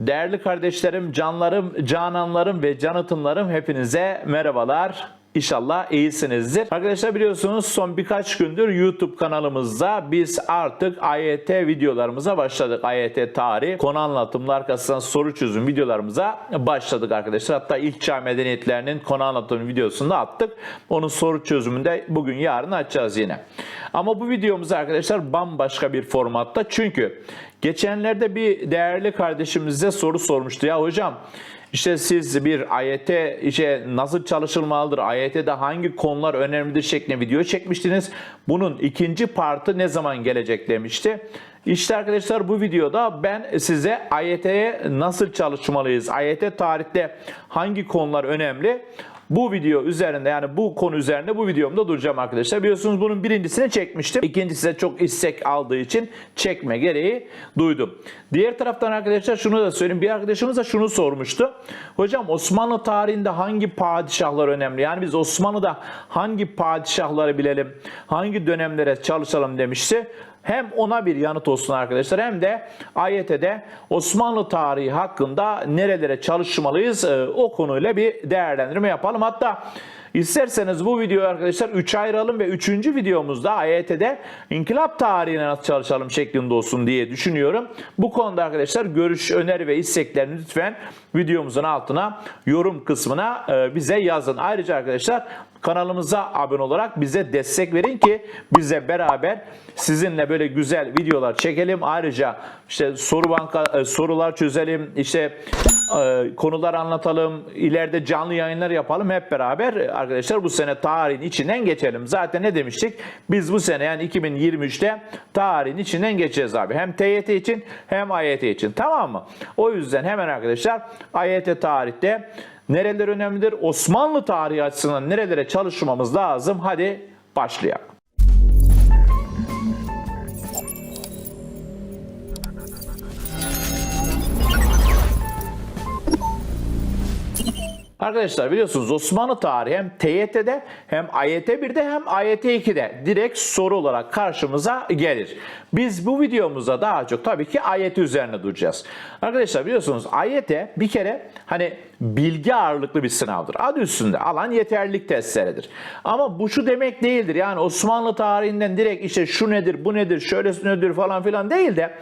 Değerli kardeşlerim, canlarım, cananlarım ve canıtımlarım hepinize merhabalar. İnşallah iyisinizdir. Arkadaşlar biliyorsunuz son birkaç gündür YouTube kanalımızda biz artık AYT videolarımıza başladık. AYT tarih, konu anlatımlı arkasından soru çözüm videolarımıza başladık arkadaşlar. Hatta ilk çağ medeniyetlerinin konu anlatım videosunu da attık. Onun soru çözümünde bugün yarın açacağız yine. Ama bu videomuz arkadaşlar bambaşka bir formatta. Çünkü geçenlerde bir değerli kardeşimize soru sormuştu. Ya hocam işte siz bir AYT işte nasıl çalışılmalıdır, AYT'de hangi konular önemlidir şeklinde video çekmiştiniz. Bunun ikinci partı ne zaman gelecek demişti. İşte arkadaşlar bu videoda ben size AYT'ye nasıl çalışmalıyız, AYT tarihte hangi konular önemli bu video üzerinde yani bu konu üzerinde bu videomda duracağım arkadaşlar. Biliyorsunuz bunun birincisini çekmiştim. İkincisi de çok istek aldığı için çekme gereği duydum. Diğer taraftan arkadaşlar şunu da söyleyeyim. Bir arkadaşımız da şunu sormuştu. Hocam Osmanlı tarihinde hangi padişahlar önemli? Yani biz Osmanlı'da hangi padişahları bilelim? Hangi dönemlere çalışalım demişti. Hem ona bir yanıt olsun arkadaşlar hem de AYT'de Osmanlı tarihi hakkında nerelere çalışmalıyız e, o konuyla bir değerlendirme yapalım. Hatta isterseniz bu videoyu arkadaşlar 3 ayıralım ve 3. videomuzda AYT'de inkılap tarihine nasıl çalışalım şeklinde olsun diye düşünüyorum. Bu konuda arkadaşlar görüş, öneri ve isteklerini lütfen videomuzun altına yorum kısmına e, bize yazın. Ayrıca arkadaşlar kanalımıza abone olarak bize destek verin ki bize beraber sizinle böyle güzel videolar çekelim. Ayrıca işte soru banka e, sorular çözelim. işte e, konular anlatalım. ileride canlı yayınlar yapalım hep beraber arkadaşlar bu sene tarihin içinden geçelim. Zaten ne demiştik? Biz bu sene yani 2023'te tarihin içinden geçeceğiz abi. Hem TYT için hem AYT için. Tamam mı? O yüzden hemen arkadaşlar AYT tarihte Nereler önemlidir? Osmanlı tarihi açısından nerelere çalışmamız lazım? Hadi başlayalım. Arkadaşlar biliyorsunuz Osmanlı tarihi hem TYT'de hem AYT 1'de hem AYT 2'de direkt soru olarak karşımıza gelir. Biz bu videomuzda daha çok tabii ki AYT üzerine duracağız. Arkadaşlar biliyorsunuz AYT bir kere hani bilgi ağırlıklı bir sınavdır. Adı üstünde alan yeterlilik testleridir. Ama bu şu demek değildir. Yani Osmanlı tarihinden direkt işte şu nedir, bu nedir, şöylesi nedir falan filan değil de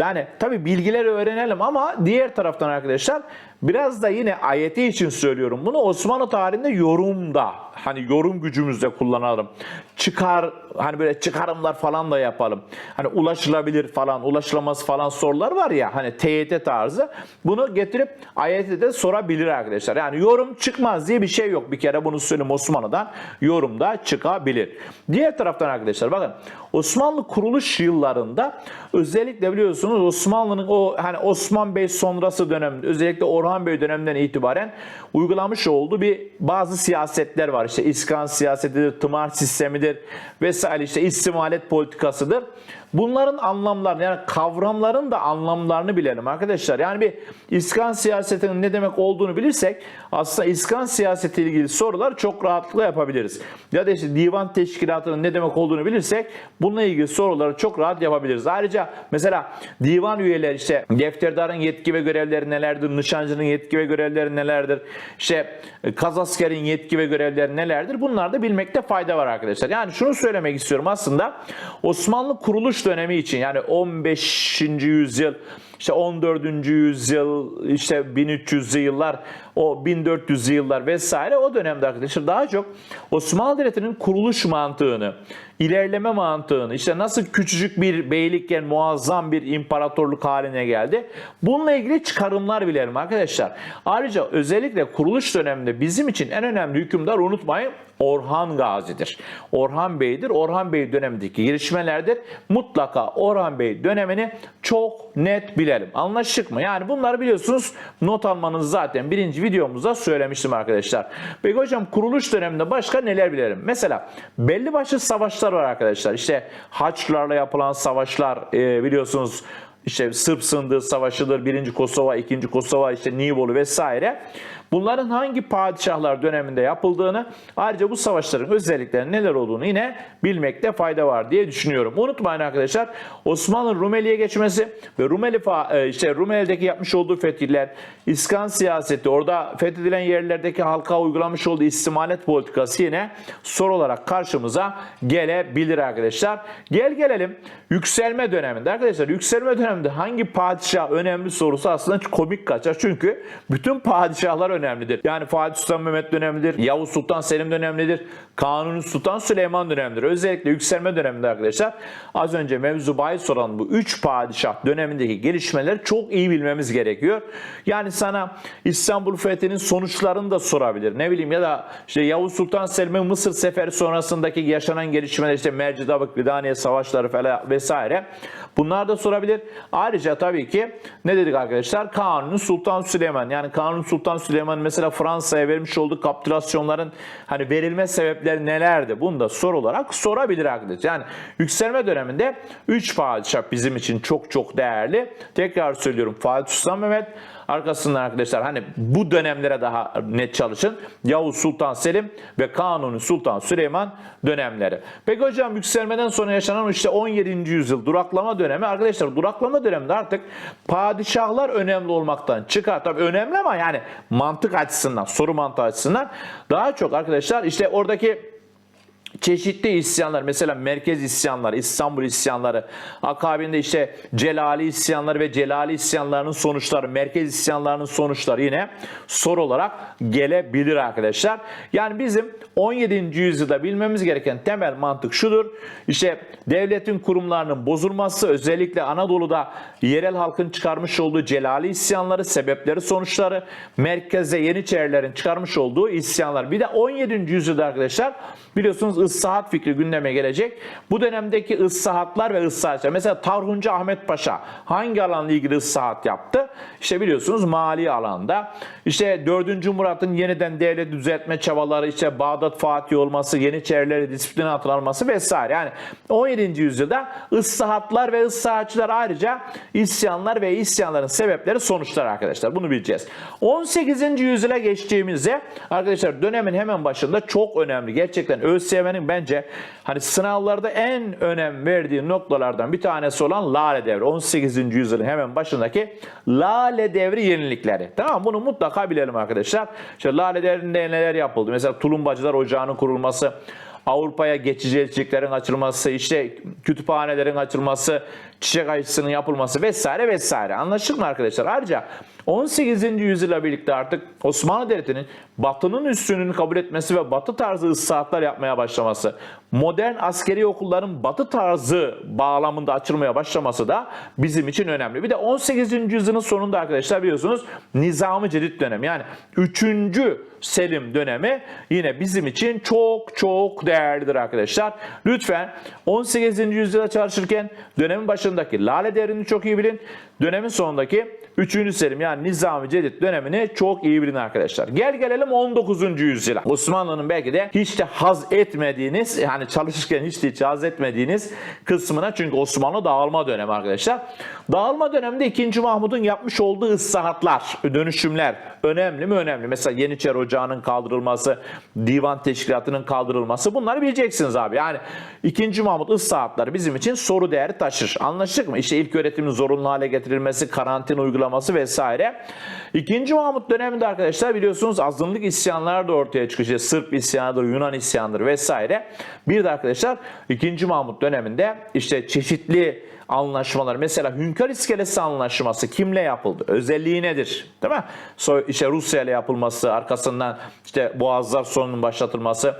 yani tabi bilgileri öğrenelim ama diğer taraftan arkadaşlar biraz da yine ayeti için söylüyorum bunu Osmanlı tarihinde yorumda hani yorum gücümüzde kullanalım. Çıkar hani böyle çıkarımlar falan da yapalım. Hani ulaşılabilir falan ulaşılamaz falan sorular var ya hani TYT tarzı bunu getirip ayette de sorabilir arkadaşlar. Yani yorum çıkmaz diye bir şey yok bir kere bunu söyleyeyim Osmanlı'dan yorumda çıkabilir. Diğer taraftan arkadaşlar bakın Osmanlı kuruluş yıllarında özellikle biliyorsunuz Osmanlı'nın o hani Osman Bey sonrası döneminde özellikle Orhan Bey döneminden itibaren uygulamış olduğu bir bazı siyasetler var. İşte iskan siyasetidir, tımar sistemidir vesaire işte istimalet politikasıdır. Bunların anlamlarını yani kavramların da anlamlarını bilelim arkadaşlar. Yani bir iskan siyasetinin ne demek olduğunu bilirsek aslında iskan siyaseti ilgili sorular çok rahatlıkla yapabiliriz. Ya da işte divan teşkilatının ne demek olduğunu bilirsek bununla ilgili soruları çok rahat yapabiliriz. Ayrıca mesela divan üyeleri işte defterdarın yetki ve görevleri nelerdir? Nişancının yetki ve görevleri nelerdir? İşte kazaskerin yetki ve görevleri nelerdir? Bunları da bilmekte fayda var arkadaşlar. Yani şunu söylemek istiyorum aslında Osmanlı kuruluş dönemi için yani 15. yüzyıl işte 14. yüzyıl işte 1300'lü yıllar o 1400'lü yıllar vesaire o dönemde arkadaşlar daha çok Osmanlı Devleti'nin kuruluş mantığını, ilerleme mantığını işte nasıl küçücük bir beylikken muazzam bir imparatorluk haline geldi. Bununla ilgili çıkarımlar bilelim arkadaşlar. Ayrıca özellikle kuruluş döneminde bizim için en önemli hükümdar unutmayın Orhan Gazi'dir. Orhan Bey'dir. Orhan Bey dönemindeki gelişmelerdir. Mutlaka Orhan Bey dönemini çok net bilelim. Anlaştık mı? Yani bunları biliyorsunuz not almanız zaten birinci videomuzda söylemiştim arkadaşlar. Peki hocam kuruluş döneminde başka neler bilelim? Mesela belli başlı savaşlar var arkadaşlar. İşte Haçlılarla yapılan savaşlar e, biliyorsunuz işte Sırp sındığı savaşıdır, 1. Kosova, 2. Kosova, işte Nibolu vesaire. Bunların hangi padişahlar döneminde yapıldığını ayrıca bu savaşların özellikleri neler olduğunu yine bilmekte fayda var diye düşünüyorum. Unutmayın arkadaşlar Osmanlı Rumeli'ye geçmesi ve Rumeli e, işte Rumeli'deki yapmış olduğu fetihler, İskan siyaseti, orada fethedilen yerlerdeki halka uygulamış olduğu istimalet politikası yine soru olarak karşımıza gelebilir arkadaşlar. Gel gelelim yükselme döneminde. Arkadaşlar yükselme döneminde hangi padişah önemli sorusu aslında komik kaçar. Çünkü bütün padişahlar önemlidir. Yani Fatih Sultan Mehmet dönemlidir. Yavuz Sultan Selim dönemlidir. Kanuni Sultan Süleyman dönemidir. Özellikle yükselme döneminde arkadaşlar az önce mevzu bahis olan bu 3 padişah dönemindeki gelişmeleri çok iyi bilmemiz gerekiyor. Yani sana İstanbul Fethi'nin sonuçlarını da sorabilir. Ne bileyim ya da işte Yavuz Sultan Selim'in Mısır seferi sonrasındaki yaşanan gelişmeler işte Mercidabık, Vidaniye savaşları falan vesaire. Bunlar da sorabilir. Ayrıca tabii ki ne dedik arkadaşlar? Kanuni Sultan Süleyman. Yani Kanuni Sultan Süleyman mesela Fransa'ya vermiş olduğu kapitülasyonların hani verilme sebepleri nelerdi? Bunu da soru olarak sorabilir arkadaşlar. Yani yükselme döneminde 3 padişah bizim için çok çok değerli. Tekrar söylüyorum Fatih Sultan Mehmet Arkasından arkadaşlar hani bu dönemlere daha net çalışın. Yavuz Sultan Selim ve Kanuni Sultan Süleyman dönemleri. Peki hocam yükselmeden sonra yaşanan işte 17. yüzyıl duraklama dönemi. Arkadaşlar duraklama döneminde artık padişahlar önemli olmaktan çıkar. Tabii önemli ama yani mantık açısından, soru mantığı açısından daha çok arkadaşlar işte oradaki çeşitli isyanlar mesela merkez isyanları, İstanbul isyanları, akabinde işte Celali isyanları ve Celali isyanlarının sonuçları, merkez isyanlarının sonuçları yine soru olarak gelebilir arkadaşlar. Yani bizim 17. yüzyılda bilmemiz gereken temel mantık şudur. İşte devletin kurumlarının bozulması özellikle Anadolu'da yerel halkın çıkarmış olduğu Celali isyanları, sebepleri, sonuçları, merkeze Yeniçerilerin çıkarmış olduğu isyanlar. Bir de 17. yüzyılda arkadaşlar biliyorsunuz ıssahat fikri gündeme gelecek. Bu dönemdeki ıssahatlar ve ıssahatçılar. Mesela Tarhuncu Ahmet Paşa hangi alanla ilgili ıssahat yaptı? İşte biliyorsunuz mali alanda. İşte 4. Murat'ın yeniden devlet düzeltme çabaları, işte Bağdat Fatih olması, Yeniçerileri disipline atılması vesaire. Yani 17. yüzyılda ıssahatlar ve ıssahatçılar ayrıca isyanlar ve isyanların sebepleri sonuçlar arkadaşlar. Bunu bileceğiz. 18. yüzyıla geçtiğimizde arkadaşlar dönemin hemen başında çok önemli. Gerçekten ÖSYM'nin bence hani sınavlarda en önem verdiği noktalardan bir tanesi olan Lale Devri. 18. yüzyılın hemen başındaki Lale Devri yenilikleri. Tamam bunu mutlaka bilelim arkadaşlar. İşte Lale Devri'nde neler yapıldı? Mesela Tulumbacılar Ocağı'nın kurulması, Avrupa'ya geçici elçiliklerin açılması, işte kütüphanelerin açılması, çiçek aşısının yapılması vesaire vesaire. Anlaşıldı mı arkadaşlar? Ayrıca 18. yüzyıla birlikte artık Osmanlı Devleti'nin Batı'nın üstünlüğünü kabul etmesi ve Batı tarzı ıslahatlar yapmaya başlaması, modern askeri okulların Batı tarzı bağlamında açılmaya başlaması da bizim için önemli. Bir de 18. yüzyılın sonunda arkadaşlar biliyorsunuz Nizam-ı Cedid dönemi yani 3. Selim dönemi yine bizim için çok çok değerlidir arkadaşlar. Lütfen 18. yüzyıla çalışırken dönemin başındaki Lale Devri'ni çok iyi bilin. Dönemin sonundaki 3. Selim yani Nizam-ı Cedid dönemini çok iyi bilin arkadaşlar. Gel gelelim 19. yüzyıla. Osmanlı'nın belki de hiç de haz etmediğiniz yani çalışırken hiç de hiç haz etmediğiniz kısmına çünkü Osmanlı dağılma dönemi arkadaşlar. Dağılma döneminde 2. Mahmud'un yapmış olduğu ıslahatlar, dönüşümler önemli mi? Önemli. Mesela Yeniçeri Ocağı'nın kaldırılması, divan teşkilatının kaldırılması bunları bileceksiniz abi. Yani 2. Mahmut ıslahatları bizim için soru değeri taşır. Anlaştık mı? İşte ilk öğretimin zorunlu hale getirilmesi, karantina uygulaması vesaire. 2. Mahmut döneminde arkadaşlar biliyorsunuz azınlık isyanlar da ortaya çıkıyor. İşte Sırp isyanıdır, Yunan isyanıdır vesaire. Bir de arkadaşlar 2. Mahmut döneminde işte çeşitli anlaşmalar. Mesela Hünkar İskelesi Anlaşması kimle yapıldı? Özelliği nedir? Değil mi? So, işte Rusya ile yapılması, arkasından işte Boğazlar sorunun başlatılması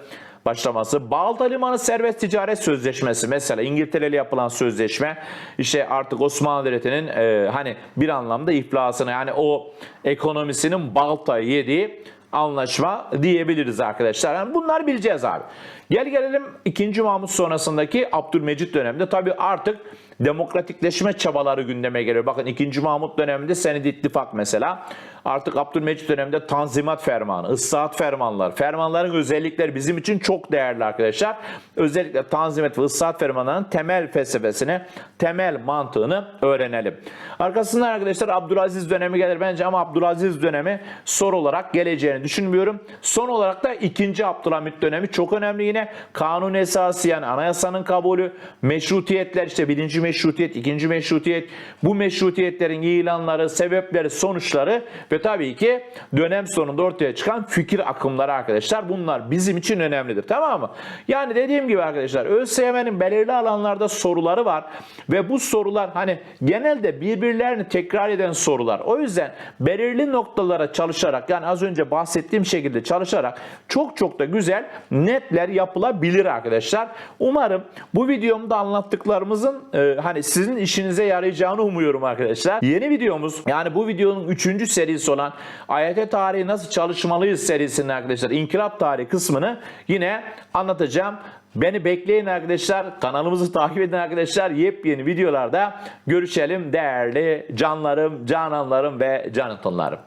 başlaması. Balta Limanı Serbest Ticaret Sözleşmesi mesela İngiltere ile yapılan sözleşme işte artık Osmanlı Devleti'nin e, hani bir anlamda iflasını yani o ekonomisinin baltayı yediği anlaşma diyebiliriz arkadaşlar. Yani bunlar bileceğiz abi. Gel gelelim 2. Mahmut sonrasındaki Abdülmecit döneminde tabii artık demokratikleşme çabaları gündeme geliyor. Bakın 2. Mahmut döneminde Senedi İttifak mesela. Artık Abdülmecit döneminde Tanzimat Fermanı, ıslahat fermanlar. Fermanların özellikleri bizim için çok değerli arkadaşlar. Özellikle Tanzimat ve ıslahat fermanlarının temel felsefesini, temel mantığını öğrenelim. Arkasından arkadaşlar Abdülaziz dönemi gelir bence ama Abdülaziz dönemi soru olarak geleceğini düşünmüyorum. Son olarak da 2. Abdülhamit dönemi çok önemli yine. Kanun esası yani anayasanın kabulü, meşrutiyetler işte birinci meşrutiyet, ikinci meşrutiyet, bu meşrutiyetlerin ilanları, sebepleri, sonuçları ve tabii ki dönem sonunda ortaya çıkan fikir akımları arkadaşlar. Bunlar bizim için önemlidir tamam mı? Yani dediğim gibi arkadaşlar ÖSYM'nin belirli alanlarda soruları var ve bu sorular hani genelde birbirlerini tekrar eden sorular. O yüzden belirli noktalara çalışarak yani az önce bahsettiğim şekilde çalışarak çok çok da güzel netler yapılabilir arkadaşlar. Umarım bu videomda anlattıklarımızın e, hani sizin işinize yarayacağını umuyorum arkadaşlar. Yeni videomuz yani bu videonun 3. serisi olan AYT tarihi nasıl çalışmalıyız serisinin arkadaşlar inkılap tarihi kısmını yine anlatacağım. Beni bekleyin arkadaşlar. Kanalımızı takip edin arkadaşlar. Yepyeni videolarda görüşelim değerli canlarım, cananlarım ve canıtonlarım.